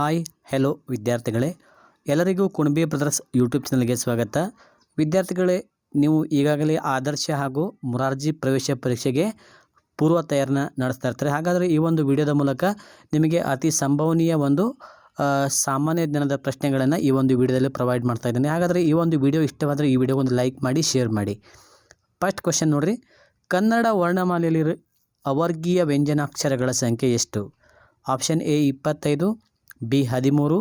Hi hello ವಿದ್ಯಾರ್ಥಿಗಳೇ. ಎಲ್ಲರಿಗೂ Kunbi brothers YouTube ಚಾನಲ್ಗೆ ಸ್ವಾಗತ. ವಿದ್ಯಾರ್ಥಿಗಳೇ, ನೀವು ಈಗಾಗಲೇ ಆದರ್ಶ ಹಾಗೂ ಮುರಾರ್ಜಿ ಪ್ರವೇಶ ಪರೀಕ್ಷೆಗೆ ಪೂರ್ವ ತಯಾರನ್ನ ನಡೆಸ್ತಾ ಇರ್ತಾರೆ. ಹಾಗಾದರೆ ಈ ಒಂದು ವಿಡಿಯೋದ ಮೂಲಕ ನಿಮಗೆ ಅತಿ ಸಂಭವನೀಯ ಒಂದು ಸಾಮಾನ್ಯ ಜ್ಞಾನದ ಪ್ರಶ್ನೆಗಳನ್ನು ಈ ಒಂದು ವಿಡಿಯೋದಲ್ಲಿ ಪ್ರೊವೈಡ್ ಮಾಡ್ತಾ ಇದ್ದೇನೆ. ಹಾಗಾದರೆ ಈ ಒಂದು ವಿಡಿಯೋ ಇಷ್ಟವಾದರೆ ಈ ವಿಡಿಯೋ ಒಂದು ಲೈಕ್ ಮಾಡಿ ಶೇರ್ ಮಾಡಿ. ಫಸ್ಟ್ ಕ್ವಶನ್ ನೋಡಿರಿ. ಕನ್ನಡ ವರ್ಣಮಾಲೆಯಲ್ಲಿ ಅವರ್ಗೀಯ ವ್ಯಂಜನಾಕ್ಷರಗಳ ಸಂಖ್ಯೆ ಎಷ್ಟು? ಆಪ್ಷನ್ ಎ ಇಪ್ಪತ್ತೈದು ಬಿ ಹದಿಮೂರು,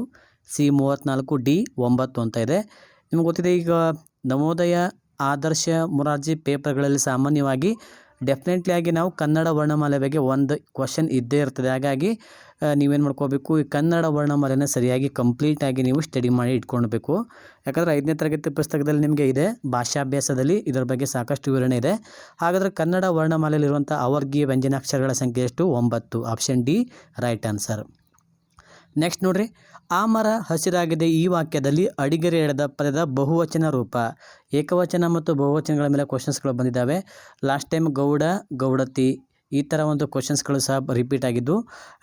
ಸಿ ಮೂವತ್ತ್ನಾಲ್ಕು, ಡಿ ಒಂಬತ್ತು ಅಂತ ಇದೆ. ನಿಮ್ಗೆ ಗೊತ್ತಿದೆ, ಈಗ ನವೋದಯ ಆದರ್ಶ ಮೊರಾರ್ಜಿ ಪೇಪರ್ಗಳಲ್ಲಿ ಸಾಮಾನ್ಯವಾಗಿ ಡೆಫಿನೆಟ್ಲಿ ಆಗಿ ನಾವು ಕನ್ನಡ ವರ್ಣಮಾಲೆ ಬಗ್ಗೆ ಒಂದು ಕ್ವಶನ್ ಇದ್ದೇ ಇರ್ತದೆ. ಹಾಗಾಗಿ ನೀವೇನು ಮಾಡ್ಕೋಬೇಕು? ಈ ಕನ್ನಡ ವರ್ಣಮಾಲೆನ ಸರಿಯಾಗಿ ಕಂಪ್ಲೀಟಾಗಿ ನೀವು ಸ್ಟಡಿ ಮಾಡಿ ಇಟ್ಕೊಳ್ಬೇಕು. ಯಾಕಂದರೆ ಐದನೇ ತರಗತಿ ಪುಸ್ತಕದಲ್ಲಿ ನಿಮಗೆ ಇದೆ, ಭಾಷಾಭ್ಯಾಸದಲ್ಲಿ ಇದರ ಬಗ್ಗೆ ಸಾಕಷ್ಟು ವಿವರಣೆ ಇದೆ. ಹಾಗಾದರೆ ಕನ್ನಡ ವರ್ಣಮಾಲೆಯಲ್ಲಿರುವಂಥ ಅವರ್ಗೀಯ ವ್ಯಂಜನಾಕ್ಷರಗಳ ಸಂಖ್ಯೆ ಎಷ್ಟು? ಒಂಬತ್ತು. Option D right answer next ನೋಡ್ರಿ. ಆ ಮರ ಹಸಿರಾಗಿದೆ ಈ ವಾಕ್ಯದಲ್ಲಿ ಅಡಿಗೆರೆ ಎಳೆದ ಪದದ ಬಹುವಚನ ರೂಪ. ಏಕವಚನ ಮತ್ತು ಬಹುವಚನಗಳ ಮೇಲೆ ಕ್ವಶನ್ಸ್ಗಳು ಬಂದಿದ್ದಾವೆ. ಲಾಸ್ಟ್ ಟೈಮ್ ಗೌಡ, ಗೌಡತಿ. ಈ ಥರ ಒಂದು ಕ್ವಶನ್ಸ್ಗಳು ಸಹ ರಿಪೀಟ್ ಆಗಿದ್ದು,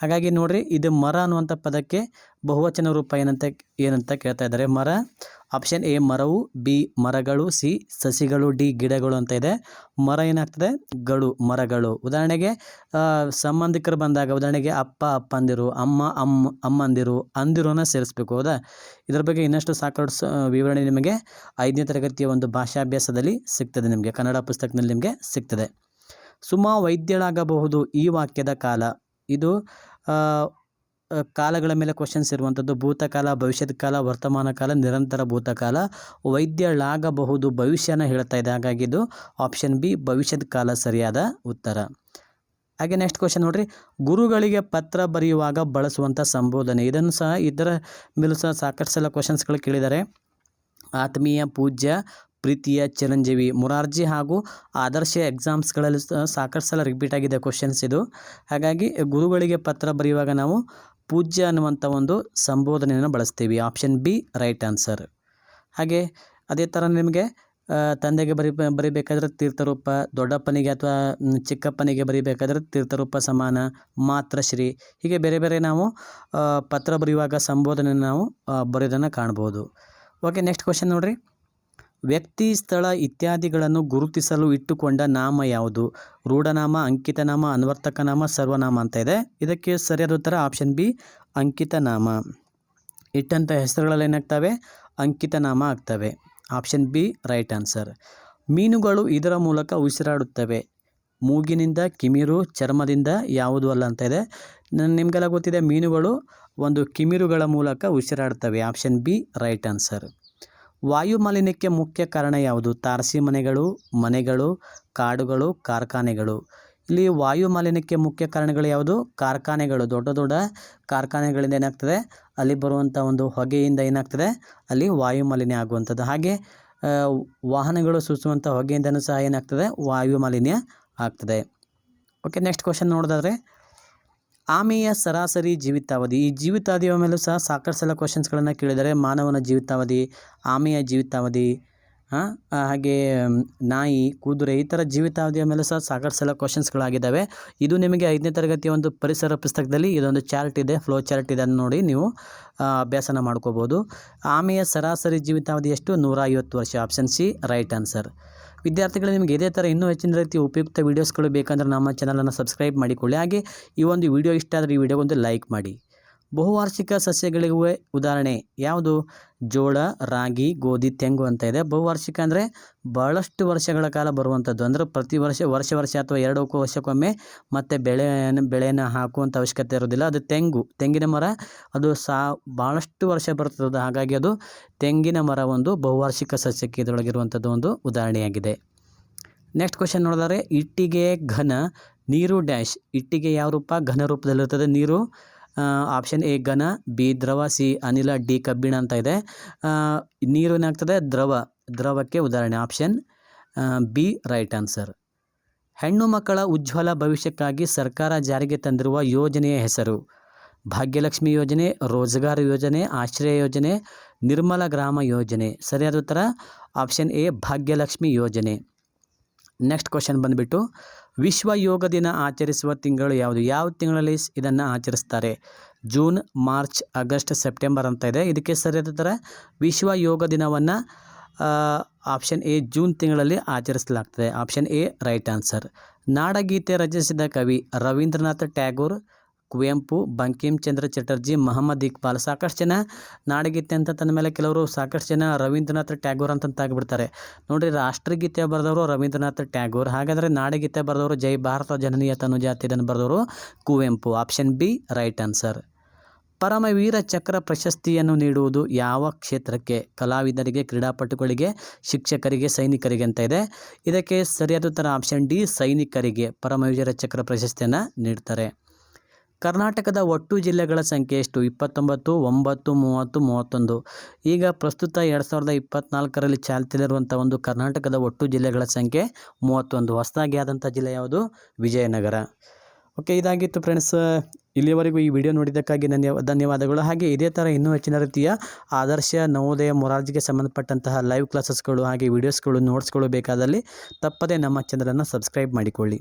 ಹಾಗಾಗಿ ನೋಡಿರಿ ಇದು ಮರ ಅನ್ನುವಂಥ ಪದಕ್ಕೆ ಬಹುವಚನ ರೂಪ ಏನಂತ ಏನಂತ ಕೇಳ್ತಾ ಇದ್ದಾರೆ. ಮರ ಆಪ್ಷನ್ ಎ ಮರವು ಬಿ ಮರಗಳು ಸಿ ಸಸಿಗಳು ಡಿ ಗಿಡಗಳು ಅಂತ ಇದೆ. ಮರ ಏನಾಗ್ತದೆ? ಗಳು, ಮರಗಳು. ಉದಾಹರಣೆಗೆ ಸಂಬಂಧಿಕರು ಬಂದಾಗ, ಉದಾಹರಣೆಗೆ ಅಪ್ಪ ಅಪ್ಪಂದಿರು ಅಮ್ಮ ಅಮ್ಮ ಅಮ್ಮಂದಿರು ಅಂದಿರೋನ ಸೇರಿಸ್ಬೇಕು, ಹೌದಾ? ಇದ್ರ ಬಗ್ಗೆ ಇನ್ನಷ್ಟು ಸಾಕಷ್ಟು ವಿವರಣೆ ನಿಮಗೆ ಐದನೇ ತರಗತಿಯ ಒಂದು ಭಾಷಾಭ್ಯಾಸದಲ್ಲಿ ಸಿಗ್ತದೆ ನಿಮಗೆ, ಕನ್ನಡ ಪುಸ್ತಕದಲ್ಲಿ ನಿಮಗೆ ಸಿಗ್ತದೆ. ಸುಮಾ ವೈದ್ಯಳಾಗಬಹುದು ಈ ವಾಕ್ಯದ ಕಾಲ. ಇದು ಕಾಲಗಳ ಮೇಲೆ ಕ್ವಶನ್ಸ್ ಇರುವಂಥದ್ದು. ಭೂತಕಾಲ, ಭವಿಷ್ಯದ ಕಾಲ, ವರ್ತಮಾನ ಕಾಲ, ನಿರಂತರ ಭೂತಕಾಲ. ವೈದ್ಯಳಾಗಬಹುದು ಭವಿಷ್ಯನ ಹೇಳ್ತಾ ಇದೆ. ಹಾಗಾಗಿ ಇದು ಆಪ್ಷನ್ ಬಿ ಭವಿಷ್ಯದ ಕಾಲ ಸರಿಯಾದ ಉತ್ತರ. ಹಾಗೆ ನೆಕ್ಸ್ಟ್ ಕ್ವಶನ್ ನೋಡ್ರಿ. ಗುರುಗಳಿಗೆ ಪತ್ರ ಬರೆಯುವಾಗ ಬಳಸುವಂಥ ಸಂಬೋಧನೆ. ಇದನ್ನು ಸಹ ಇದರ ಮೇಲೂ ಸಹ ಸಾಕಷ್ಟು ಸಲ ಕ್ವಶನ್ಸ್ಗಳು ಕೇಳಿದ್ದಾರೆ. ಆತ್ಮೀಯ, ಪೂಜ್ಯ ಪ್ರೀತಿಯ ಚಿರಂಜೀವಿ ಮುರಾರ್ಜಿ ಹಾಗೂ ಆದರ್ಶ ಎಕ್ಸಾಮ್ಸ್ಗಳಲ್ಲಿ ಸಾಕಷ್ಟು ಸಲ ರಿಪೀಟ್ ಆಗಿದೆ ಕ್ವಶನ್ಸ್ ಇದು. ಹಾಗಾಗಿ ಗುರುಗಳಿಗೆ ಪತ್ರ ಬರೆಯುವಾಗ ನಾವು ಪೂಜ್ಯ ಅನ್ನುವಂಥ ಒಂದು ಸಂಬೋಧನೆಯನ್ನು ಬಳಸ್ತೀವಿ. ಆಪ್ಷನ್ ಬಿ ರೈಟ್ ಆನ್ಸರ್ ಹಾಗೆ ಅದೇ ಥರ ನಿಮಗೆ ತಂದೆಗೆ ಬರಿ, ಬರಿಬೇಕಾದ್ರೆ ತೀರ್ಥರೂಪ, ದೊಡ್ಡಪ್ಪನಿಗೆ ಅಥವಾ ಚಿಕ್ಕಪ್ಪನಿಗೆ ಬರಿಬೇಕಾದ್ರೆ ತೀರ್ಥರೂಪ ಸಮಾನ ಮಾತ್ರಶ್ರೀ ಹೀಗೆ ಬೇರೆ ಬೇರೆ ನಾವು ಪತ್ರ ಬರೆಯುವಾಗ ಸಂಬೋಧನೆ ನಾವು ಬರೆಯೋದನ್ನು ಕಾಣ್ಬೋದು. ಓಕೆ ನೆಕ್ಸ್ಟ್ ಕ್ವಶನ್ ನೋಡ್ರಿ. ವ್ಯಕ್ತಿ, ಸ್ಥಳ ಇತ್ಯಾದಿಗಳನ್ನು ಗುರುತಿಸಲು ಇಟ್ಟುಕೊಂಡ ನಾಮ ಯಾವುದು? ರೂಢನಾಮ, ಅಂಕಿತನಾಮ, ಅನ್ವರ್ತಕನಾಮ, ಸರ್ವನಾಮ ಅಂತ ಇದೆ. ಇದಕ್ಕೆ ಸರಿಯಾದ ಉತ್ತರ ಆಪ್ಷನ್ ಬಿ, ಅಂಕಿತನಾಮ. ಇಟ್ಟಂಥ ಹೆಸರುಗಳಲ್ಲಿ ಏನಾಗ್ತವೆ? ಅಂಕಿತನಾಮ ಆಗ್ತವೆ. Option B, right answer. ಮೀನುಗಳು ಇದರ ಮೂಲಕ ಉಸಿರಾಡುತ್ತವೆ. ಮೂಗಿನಿಂದ ಕಿಮಿರು, ಚರ್ಮದಿಂದ ಯಾವುದು ಅಲ್ಲ ಅಂತ ಇದೆ. ನಿಮಗೆಲ್ಲ ಗೊತ್ತಿದೆ, ಮೀನುಗಳು ಒಂದು ಕಿಮಿರುಗಳ ಮೂಲಕ ಉಸಿರಾಡ್ತವೆ ಆಪ್ಷನ್ ಬಿ, ರೈಟ್ ಆನ್ಸರ್. ವಾಯು ಮಾಲಿನ್ಯಕ್ಕೆ ಮುಖ್ಯ ಕಾರಣ ಯಾವುದು? ತಾರಸಿ ಮನೆಗಳು ಮನೆಗಳು, ಕಾಡುಗಳು, ಕಾರ್ಖಾನೆಗಳು. ಇಲ್ಲಿ ವಾಯು ಮಾಲಿನ್ಯಕ್ಕೆ ಮುಖ್ಯ ಕಾರಣಗಳು ಯಾವುದು? ಕಾರ್ಖಾನೆಗಳು. ದೊಡ್ಡ ದೊಡ್ಡ ಕಾರ್ಖಾನೆಗಳಿಂದ ಏನಾಗ್ತದೆ? ಅಲ್ಲಿ ಬರುವಂಥ ಒಂದು ಹೊಗೆಯಿಂದ ಏನಾಗ್ತದೆ? ಅಲ್ಲಿ ವಾಯು ಮಾಲಿನ್ಯ ಆಗುವಂಥದ್ದು. ಹಾಗೆ ವಾಹನಗಳು ಸೂಸುವಂಥ ಹೊಗೆಯಿಂದನೂ ಸಹ ಏನಾಗ್ತದೆ? ವಾಯು ಮಾಲಿನ್ಯ ಆಗ್ತದೆ. ಓಕೆ ನೆಕ್ಸ್ಟ್ ಕ್ವಶನ್ ನೋಡೋದಾದ್ರೆ ಆಮೆಯ ಸರಾಸರಿ ಜೀವಿತಾವಧಿ. ಈ ಜೀವಿತಾವಧಿಯ ಮೇಲೂ ಸಹ ಸಾಕಷ್ಟು ಸಲ ಕ್ವಶನ್ಸ್ಗಳನ್ನು ಕೇಳಿದ್ದಾರೆ ಮಾನವನ ಜೀವಿತಾವಧಿ, ಆಮೆಯ ಜೀವಿತಾವಧಿ ಹಾಗೆ ನಾಯಿ, ಕುದುರೆ ಈ ಥರ ಜೀವಿತಾವಧಿಯ ಮೇಲೂ ಸಹ ಸಾಕಷ್ಟು ಸಲ ಕ್ವಶನ್ಸ್ಗಳಾಗಿದ್ದಾವೆ ಇದು ನಿಮಗೆ ಐದನೇ ತರಗತಿಯ ಒಂದು ಪರಿಸರ ಪುಸ್ತಕದಲ್ಲಿ ಇದೊಂದು ಚಾರ್ಟ್ ಇದೆ, ಫ್ಲೋ ಚಾರ್ಟ್ ಇದೆ, ಅದನ್ನು ನೋಡಿ ನೀವು ಅಭ್ಯಾಸನ ಮಾಡ್ಕೋಬೋದು. ಆಮೆಯ ಸರಾಸರಿ ಜೀವಿತಾವಧಿ ಎಷ್ಟು? ನೂರ ವರ್ಷ. Option C, right answer. ವಿದ್ಯಾರ್ಥಿಗಳು ನಿಮಗೆ ಇದೇ ಥರ ಇನ್ನೂ ಹೆಚ್ಚಿನ ರೀತಿ ಉಪಯುಕ್ತ ವೀಡಿಯೋಸ್ಗಳು ಬೇಕಂದ್ರೆ ನಮ್ಮ ಚಾನಲನ್ನು ಸಬ್ಸ್ಕ್ರೈಬ್ ಮಾಡಿಕೊಳ್ಳಿ. ಹಾಗೆ ಈ ಒಂದು ವಿಡಿಯೋ ಇಷ್ಟ ಆದರೆ ಈ ವಿಡಿಯೋಗೊಂದು ಲೈಕ್ ಮಾಡಿ. ಬಹುವಾರ್ಷಿಕ ಸಸ್ಯಗಳಿಗೆ ಉದಾಹರಣೆ ಯಾವುದು? ಜೋಳ, ರಾಗಿ, ಗೋಧಿ, ತೆಂಗು ಅಂತ ಇದೆ. ಬಹುವಾರ್ಷಿಕ ಅಂದರೆ ಬಹಳಷ್ಟು ವರ್ಷಗಳ ಕಾಲ ಬರುವಂಥದ್ದು. ಅಂದರೆ ಪ್ರತಿ ವರ್ಷ ವರ್ಷ ವರ್ಷ ಅಥವಾ ಎರಡು ವರ್ಷಕ್ಕೊಮ್ಮೆ ಮತ್ತೆ ಬೆಳೆಯನ್ನು ಬೆಳೆಯನ್ನು ಹಾಕುವಂಥ ಅವಶ್ಯಕತೆ ಇರೋದಿಲ್ಲ ಅದು ತೆಂಗು. ತೆಂಗಿನ ಮರ, ಅದು ಸಾ ಭಾಳಷ್ಟು ವರ್ಷ ಬರ್ತದೆ. ಹಾಗಾಗಿ ಅದು ತೆಂಗಿನ ಮರ ಒಂದು ಬಹುವಾರ್ಷಿಕ ಸಸ್ಯಕ್ಕೆ ಇದರೊಳಗಿರುವಂಥದ್ದು ಒಂದು ಉದಾಹರಣೆಯಾಗಿದೆ. ನೆಕ್ಸ್ಟ್ ಕ್ವಶನ್ ನೋಡಿದರೆ, ಇಟ್ಟಿಗೆ ಘನ, ನೀರು ಡ್ಯಾಶ್. ಇಟ್ಟಿಗೆ ಯಾವ ರೂಪ? ಘನ ರೂಪದಲ್ಲಿರ್ತದೆ ನೀರು ಆಪ್ಷನ್ ಎ ಘನ ಬಿ ದ್ರವ ಸಿ ಅನಿಲ ಡಿ ಕಬ್ಬಿಣ ಅಂತ ಇದೆ. ನೀರು ಏನಾಗ್ತದೆ? ದ್ರವ. ದ್ರವಕ್ಕೆ ಉದಾಹರಣೆ ಆಪ್ಷನ್ ಬಿ ರೈಟ್ ಆನ್ಸರ್ ಹೆಣ್ಣು ಮಕ್ಕಳ ಉಜ್ವಲ ಭವಿಷ್ಯಕ್ಕಾಗಿ ಸರ್ಕಾರ ಜಾರಿಗೆ ತಂದಿರುವ ಯೋಜನೆಯ ಹೆಸರು. ಭಾಗ್ಯಲಕ್ಷ್ಮಿ ಯೋಜನೆ, ರೋಜ್ಗಾರ್ ಯೋಜನೆ, ಆಶ್ರಯ ಯೋಜನೆ, ನಿರ್ಮಲ ಗ್ರಾಮ ಯೋಜನೆ. ಸರಿಯಾದ ಉತ್ತರ? ಆಪ್ಷನ್ ಎ ಭಾಗ್ಯಲಕ್ಷ್ಮಿ ಯೋಜನೆ. ನೆಕ್ಸ್ಟ್ ಕ್ವಶನ್ ಬಂದುಬಿಟ್ಟು, ವಿಶ್ವ ಯೋಗ ದಿನ ಆಚರಿಸುವ ತಿಂಗಳು ಯಾವುದು? ಯಾವ ತಿಂಗಳಲ್ಲಿ ಇದನ್ನು ಆಚರಿಸ್ತಾರೆ? ಜೂನ್, ಮಾರ್ಚ್, ಆಗಸ್ಟ್, ಸೆಪ್ಟೆಂಬರ್ ಅಂತ ಇದೆ. ಇದಕ್ಕೆ ಸರಿಯಾದ ಥರ ವಿಶ್ವ ಯೋಗ ದಿನವನ್ನು ಆಪ್ಷನ್ ಎ ಜೂನ್ ತಿಂಗಳಲ್ಲಿ ಆಚರಿಸಲಾಗ್ತದೆ. ಆಪ್ಷನ್ ಎ ರೈಟ್ ಆನ್ಸರ್ ನಾಡಗೀತೆ ರಚಿಸಿದ ಕವಿ ರವೀಂದ್ರನಾಥ್ ಟ್ಯಾಗೋರ್ ಕುವೆಂಪು, ಬಂಕಿಂಚಂದ್ರ ಚಟರ್ಜಿ, ಮಹಮ್ಮದ್ ಇಕ್ಬಾಲ್ ಸಾಕಷ್ಟು ಜನ ನಾಡಗೀತೆ ಅಂತ ತಂದ ಮೇಲೆ ಕೆಲವರು ಸಾಕಷ್ಟು ಜನ ರವೀಂದ್ರನಾಥ್ ಟ್ಯಾಗೋರ್ ಅಂತ ಆಗಿಬಿಡ್ತಾರೆ ನೋಡಿರಿ, ರಾಷ್ಟ್ರಗೀತೆ ಬರೆದವರು ರವೀಂದ್ರನಾಥ್ ಟ್ಯಾಗೋರ್, ಹಾಗಾದರೆ ನಾಡಗೀತೆ ಬರೆದವರು ಜೈ ಭಾರತ, ಜನನೀಯ ತನುಜಾತಿ ಇದನ್ನು ಬರೆದವರು Kuvempu. Option B, right answer. Paramvir Chakra ಪ್ರಶಸ್ತಿಯನ್ನು ನೀಡುವುದು ಯಾವ ಕ್ಷೇತ್ರಕ್ಕೆ? ಕಲಾವಿದರಿಗೆ, ಕ್ರೀಡಾಪಟುಗಳಿಗೆ, ಶಿಕ್ಷಕರಿಗೆ, ಸೈನಿಕರಿಗೆ ಅಂತ ಇದೆ. ಇದಕ್ಕೆ ಸರಿಯಾದ ಉತ್ತರ ಆಪ್ಷನ್ ಡಿ, ಸೈನಿಕರಿಗೆ. ಪರಮವೀರ ಚಕ್ರ ಪ್ರಶಸ್ತಿಯನ್ನು ನೀಡ್ತಾರೆ. ಕರ್ನಾಟಕದ ಒಟ್ಟು ಜಿಲ್ಲೆಗಳ ಸಂಖ್ಯೆ ಎಷ್ಟು? ಇಪ್ಪತ್ತೊಂಬತ್ತು, ಒಂಬತ್ತು, ಮೂವತ್ತು, ಮೂವತ್ತೊಂದು. ಈಗ ಪ್ರಸ್ತುತ ಎರಡು ಸಾವಿರದ ಇಪ್ಪತ್ತ್ನಾಲ್ಕರಲ್ಲಿ ಚಾಲ್ತಿಯಲ್ಲಿರುವಂಥ ಒಂದು ಕರ್ನಾಟಕದ ಒಟ್ಟು ಜಿಲ್ಲೆಗಳ ಸಂಖ್ಯೆ ಮೂವತ್ತೊಂದು. ಹೊಸದಾಗಿ ಆದಂಥ ಜಿಲ್ಲೆ ಯಾವುದು? ವಿಜಯನಗರ. ಓಕೆ, ಇದಾಗಿತ್ತು ಫ್ರೆಂಡ್ಸ್. ಇಲ್ಲಿವರೆಗೂ ಈ ವಿಡಿಯೋ ನೋಡಿದ್ದಕ್ಕಾಗಿ ನನ್ನ ಧನ್ಯವಾದಗಳು. ಹಾಗೆ ಇದೇ ಥರ ಇನ್ನೂ ಹೆಚ್ಚಿನ ರೀತಿಯ ಆದರ್ಶ ನವೋದಯ ಮೊರಾರ್ಜಿಗೆ ಸಂಬಂಧಪಟ್ಟಂತಹ ಲೈವ್ ಕ್ಲಾಸಸ್ಗಳು ಹಾಗೆ ವಿಡಿಯೋಸ್ಗಳು, ನೋಟ್ಸ್ಗಳು ಬೇಕಾದಲ್ಲಿ ತಪ್ಪದೇ ನಮ್ಮ ಚಾನಲನ್ನು ಸಬ್ಸ್ಕ್ರೈಬ್ ಮಾಡಿಕೊಳ್ಳಿ.